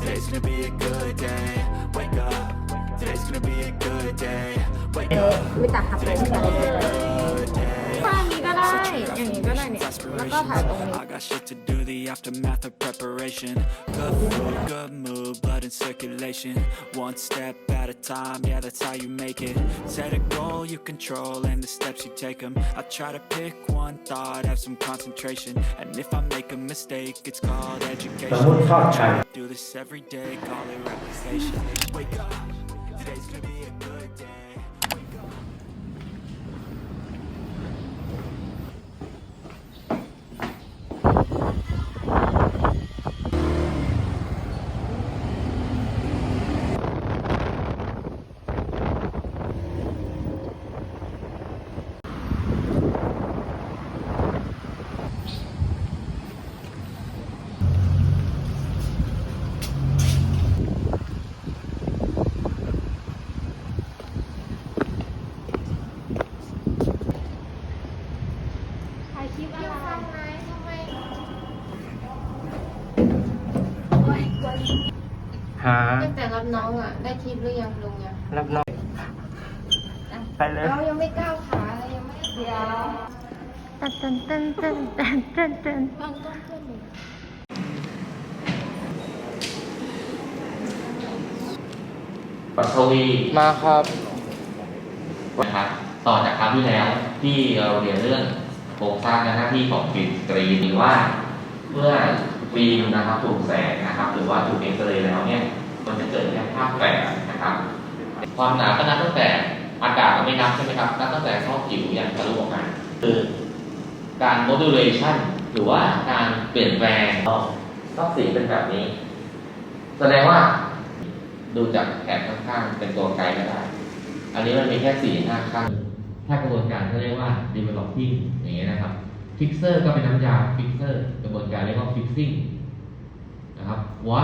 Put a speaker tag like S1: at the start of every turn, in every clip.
S1: Today's gonna be a good day. Wake up. Today's gonna be a good day. Wake up.
S2: ไม่ตัดครับผม แล้วก็ถ่ายตรงนี้
S1: I got shit to do, the aftermath of preparation. Good food, good mood, blood in circulation. One step at a time, yeah, that's how you make it. Set a goal you control and the steps you take them. I try to pick one thought, have some concentration. And if I make a mistake, it's called
S3: สม
S1: education.
S3: มติทอดไข่
S1: Do this every day, call it realization. Wake up, today's gonna be a good
S2: ตั้งแต่รับน้องอะ ได้คลิปหรือยังลงยัง
S3: รับน้อง ไปเลย
S2: เรายังไม่ก้าวขาเลยยังไม่เดี๋ยวตันตันตันตันตันตันตันบางต้นเพื่อนหนู
S4: ปัทวี
S3: มาครับ
S4: นะครับต่อจากคราวที่แล้วที่เราเรียนเรื่องโครงสร้างและหน้าที่ของฟิล์มสกรีนหรือว่า เมื่อฟิล์มนะครับถูกแสงนะครับ หรือว่าถูกเอ็กซเรย์แล้วเนี่ย มันจะเกิดแค่ภาพแฝงนะครับ ความหนาก็นับตั้งแต่อากาศก็ไม่นับใช่ไหมครับ นับตั้งแต่ซอผิวยันทะลุออกมาคือการ modulation หรือว่าการเปลี่ยนแปลงซอกสีเป็นแบบนี้ แสดงว่าดูจากแถบข้างๆเป็นตัวไกด์ก็ได้ อันนี้มันมีแค่สี่ห้าขั้นถ้ากระบวนการเขาเรียกว่า developing อย่างเงี้ยนะครับ fixer ก็เป็นน้ำยา fixer กระบวนการเรียกว่า fixing นะครับ what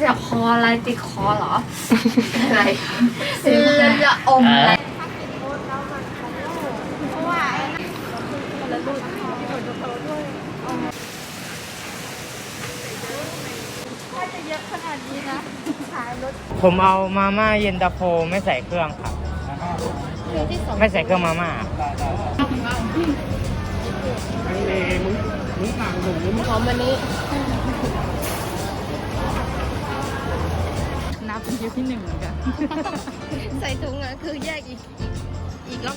S2: สียบคออะไรติดคอเหรอ อะไรคือจะอมอะไรเพราะว่า
S3: ผมเอามาม่าเย็นตาโฟไม่ใส่เครื่องครับ
S2: คือที่สอง
S3: ไม่ใส่เครื่องมาม่า
S2: พร้อมวันนี้
S5: เป็นคิวที่หนึ่งเหมือนกัน
S2: ใส่ถุงอะคือแยกอีกอีกอีกล็อก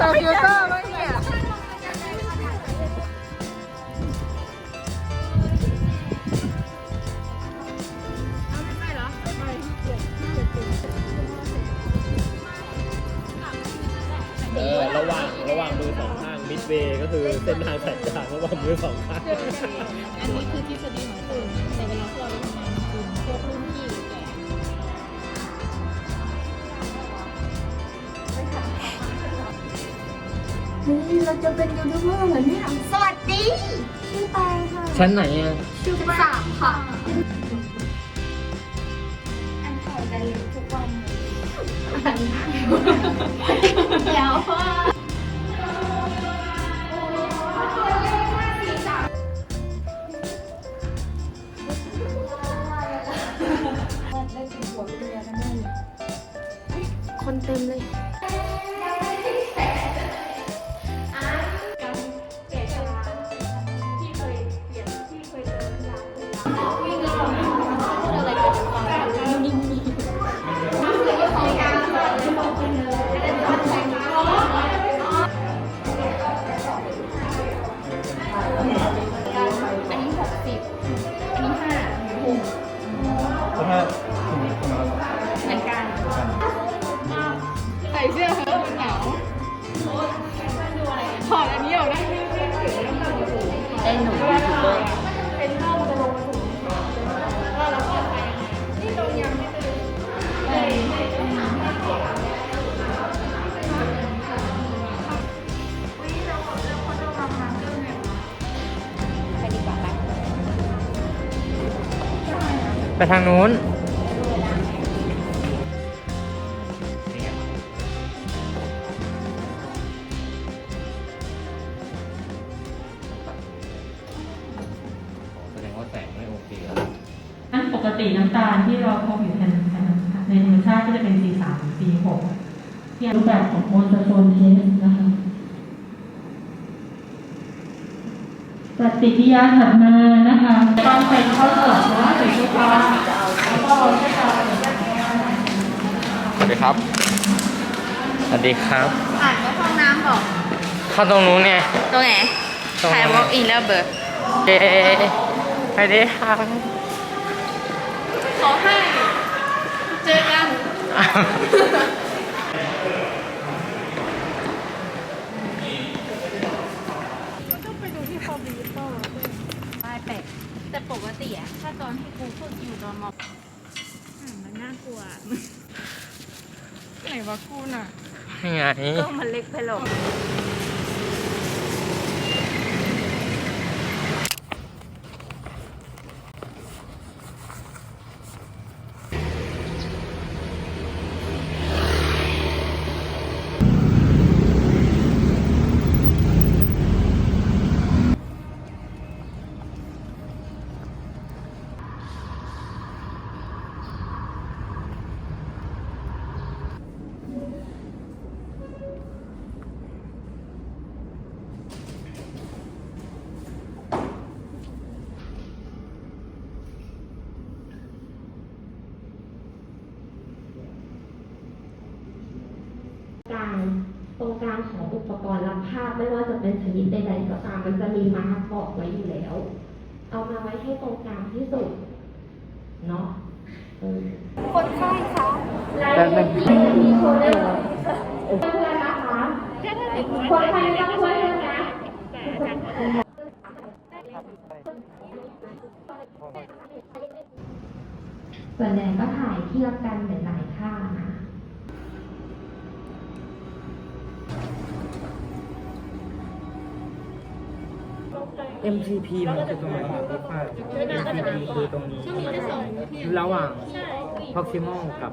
S2: ต่อฟิลเตอ เส้
S3: นทางสายกลางระหว่างมือสองข้าง
S5: อันนี้คือทฤษฎีของกลุ่มแต่เวลาที่เราไปทำงานกลุ่มพวกรุ่นพี่หรือแก่
S2: นี่เราจะเป็นยูทูบเบอร์เหรอเนี่ยสวัสดีชื่อแตงค่ะ
S3: ชั้นไหนอะ
S2: ชื่อสามค่ะอันถ่ายกันทุกวันเดี๋ยวว่าคนเต็มเล
S3: ไปทางนู้น
S4: แสดงว่าแสงไม่โอเคแล้ว
S6: อันปกติน้ำตาลที่เราพบอยู่ในในธรรมชาติก็จะเป็น C3 C6 ที่รูปแบบของโอโซนเทสนะคะปฏิกิริยาถัดมานะคะต้องเป็นข้อสอบนะหรือข้อความแล้วก็ใช้การ
S3: สวัสดี ครับ สวัสดีครับ
S7: อ่านว่าห้องน้ำบอก
S3: เข้าตรงนู้นไง
S7: ตรงไหน
S3: ตรง
S7: ถ่าย
S3: นั้น
S7: walk in แล้วเบอร์
S3: เอ๊ะไปดีครับ
S7: ขอให้ เจอกัน ไม่แปลกแต่ปกติอะถ้าตอนที่กูฝึกอยู่ตอนมมันน่ากลัว ไหนวะกูน่ะ
S3: ยังไง
S7: ก็มันเล็กไปหรอก
S1: กลางตรงกลางของอุปก รณ์รับภาพไม่ว่าจะเป็นชนิดใดๆก็ตามมันจะมีมาร์กบอกไว้อยู่แล้ว เอามาไว้ให้ตรงกลางที่สุดเนาะเออคนไข้คะรายละเอียดที่โชว์ได้เลยเพื่อนนะคะคนไข้ไม่ต้องช่วยเพื่อนนะส่วนใหญ่ก็ถ่ายเทียบกันหลาย
S3: MCP มันคือตรงไหนครับพี่ฝ้าย MCP คือตรงนี้ ระหว่าง proximal กับ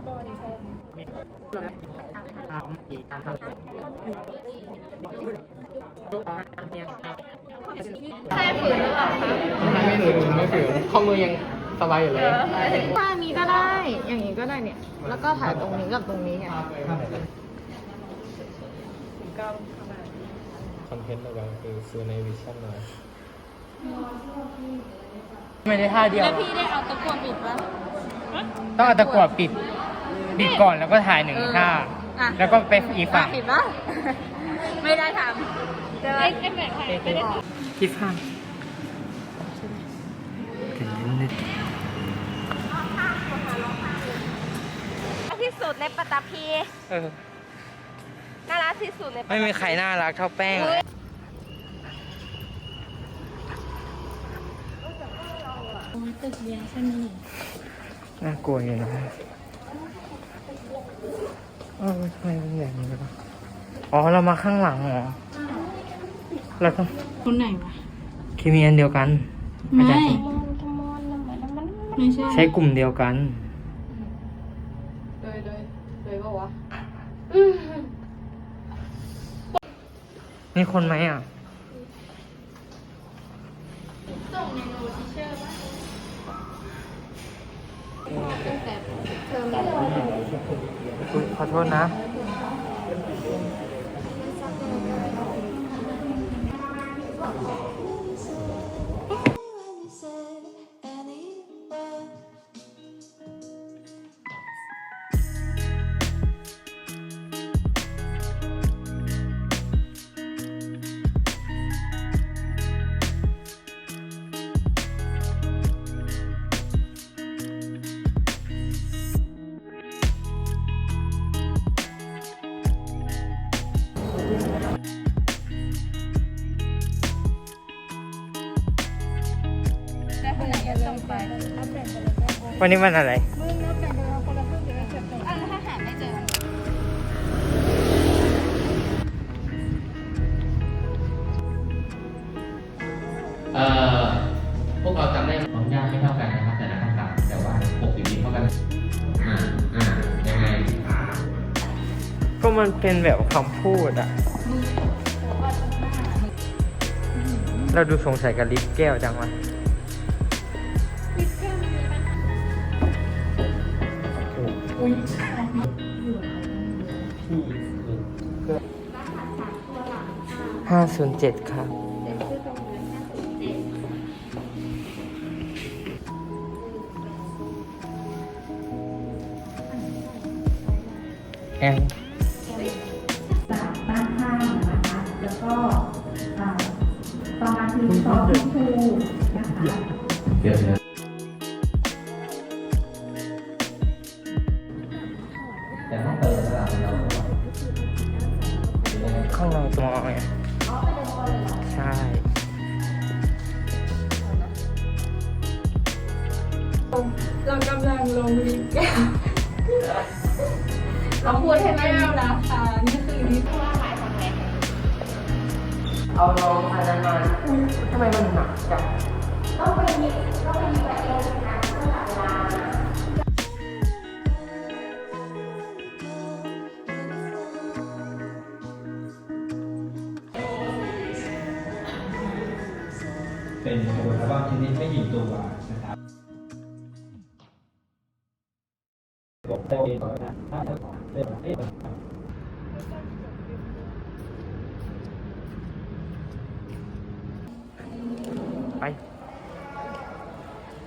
S7: ใช่ฝืนหรือเปล่าคะ
S3: ไม่หนูหนูไม่ถือข้อมือยังสบายอยู่เลย
S7: ถ้านี้ก็ได้ อย่างนี้ก็ได้เนี่ย แล้วก็ถ่ายตรงนี้กับตรงนี้ไง
S8: คอนเทนต์อะไรคือซื้อในวิชั่นมา
S3: ไม่ได้ท่าเดียว
S2: แล้วพี่ได้เอาตะกั่วปิดปะ
S3: ต้องเอาตะกั่วปิดปิดก่อนแล้วก็ถ่ายหนึ่งท่า
S2: อะ
S3: แล้วก็ไปอีกฝั่ง
S2: ปิดปะ ไม่ได้ทำไอ้ไอ้แบบถ่ายไม่ได้ทำ
S3: ที่ฝั่ง
S7: ที่สุดในปัตตภี
S3: เออ
S7: น่ารักที่สุดในปัตตภี
S3: ไม่มีใครน่ารักเท่าแป้งเลย
S2: ตึกเรียนใช่ไหม
S3: น่ากลัวอยู่นะเออทำไมเป็นแบบนี้วะอ๋อ เรามาข้างหลังเหรอ เราต้อง
S2: คนไหนวะ
S3: เคมีอันเดียวกัน
S2: ไม่
S3: อาจารย์
S2: ไม่ใช่
S3: ใช้กลุ่มเดียวกัน
S7: เลยเลยเลยปะวะ
S3: มีคนไหมอะ
S2: อุ๊ยขอโทษนะ
S3: วั วันนี้มัน
S2: อะไร มึง
S3: เราแต่งเรานละครึ่งเดี๋ยวเราเก็บตัวอะแล้วถ้าหาไม่
S4: เจอเอ่อพวกเราจำได้ความยากไม่เท่ากันนะครับ แต่ละคำถามแต่ว่าปกติเท่ากันอ่าอ่ายังไง
S3: ก็มันเป็นแบบคำพูดอะเราดูสงสัยกับลิฟต์แก้วจังวะ ห้าศูนย์เจ็ดครับแอม
S6: จากด้านข้างนะคะ แล้วก็อ่าประมาณคือซอฟต์ทูนะคะ
S4: เดี๋ยวนะ เอา
S2: ลองอันนั้นมาอุ๊ยทำไมมันหนักจังต้
S3: องไปยิบต้องไปยิบ
S9: เป็นกระบวนการชนิดไม่หยิบตัว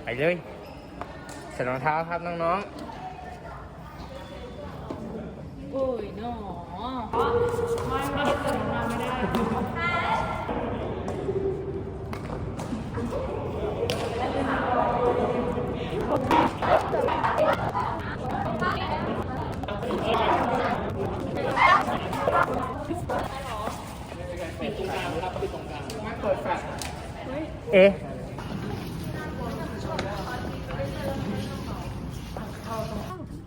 S3: ไปเลยใส่รองเท้าครับน้อง
S7: โอ้ยหนอไม่ไม่ได้เกิดมาไม่ได้
S3: ๆ เอ๊ะ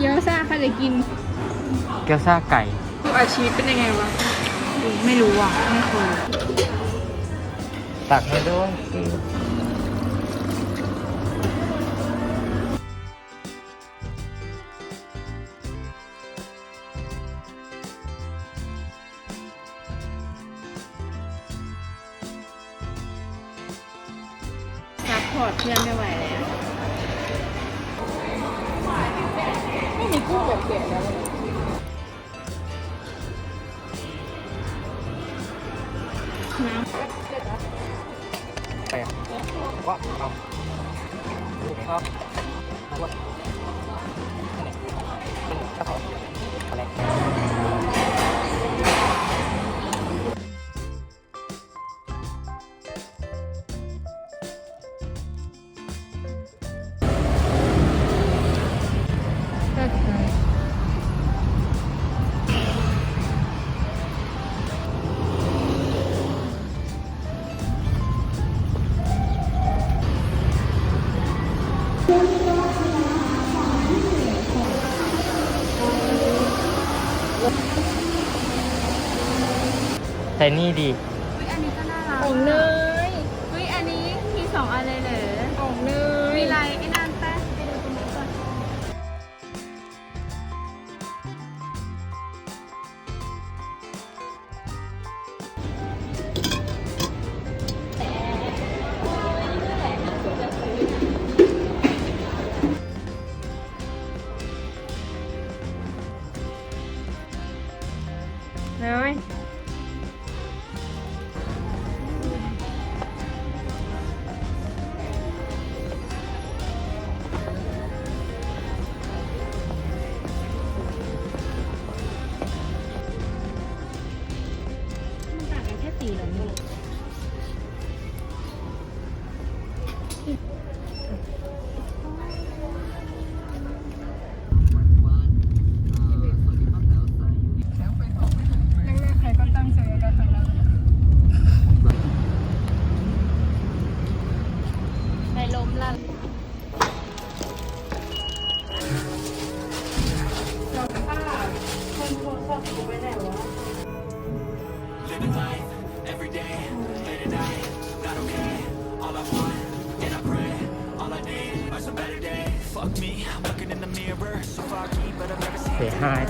S8: เกี๊ยว
S2: ซ่าใครจะกิน
S3: เกี๊ยวซ่าไก่
S2: ดูอาชีพเป็นยังไงวะ ไม่รู้อะ ไม่เคย
S3: ตักให้ด้วย
S2: ไป
S3: อะว่าเอาครับ แต่นี่ดี
S7: อุ้ยอันนี้ก็น่ารัก
S2: ของเนย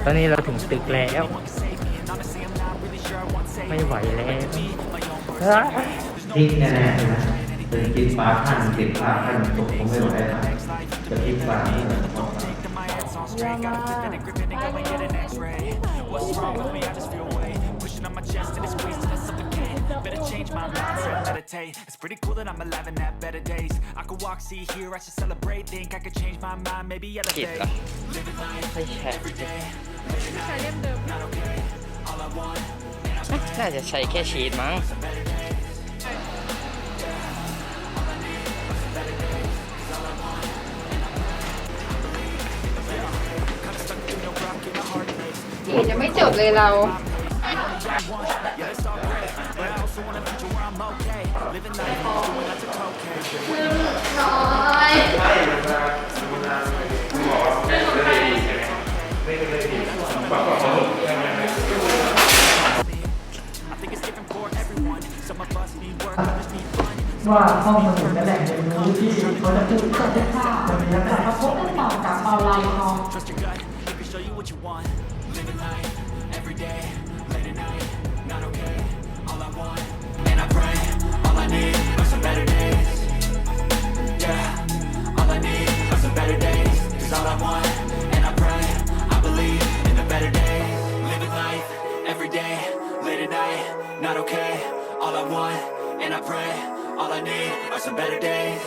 S7: อนนี้เรา
S3: ถึงตึกแล้ว ไม่ไหวแล้ว
S4: นี่แน่ๆเป็นกินปลาท่านติดปลาท่านจบคงไม่ไหวแล้วจะกินปลาท่านผิดเหร
S10: อไม่แชร์ Gotta flip that and grip it and go and get an x-ray. What's wrong with me? I just feel weight pushing on my chest and it's squeezing to suffocate. Better change my mindset, meditate. It's pretty cool that I'm alive and have better days. I could walk, see, hear, I should celebrate. Think I could change my mind, maybe elevate. Living life every day.
S7: ใช้เล่มเดิม
S10: Not okay. All I want.
S3: น่าจะใช้แค่ชีตมั้ง
S7: เห็นยังไม่จบเลยเรา
S10: I think it's different for everyone. Some of us
S6: ว่าห้องสมุดและแหล่งเรียนรู้ที่เขาจะพูดก็จะทราบวันนี้แล้วก็พบกันต่อกับออนไลน์คอ
S10: Trust your gut, it okay. All I want, and I pray, all I need are some better days.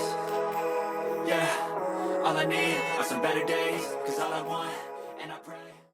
S10: Yeah, all I need are some better days. Cause all I want, and I pray.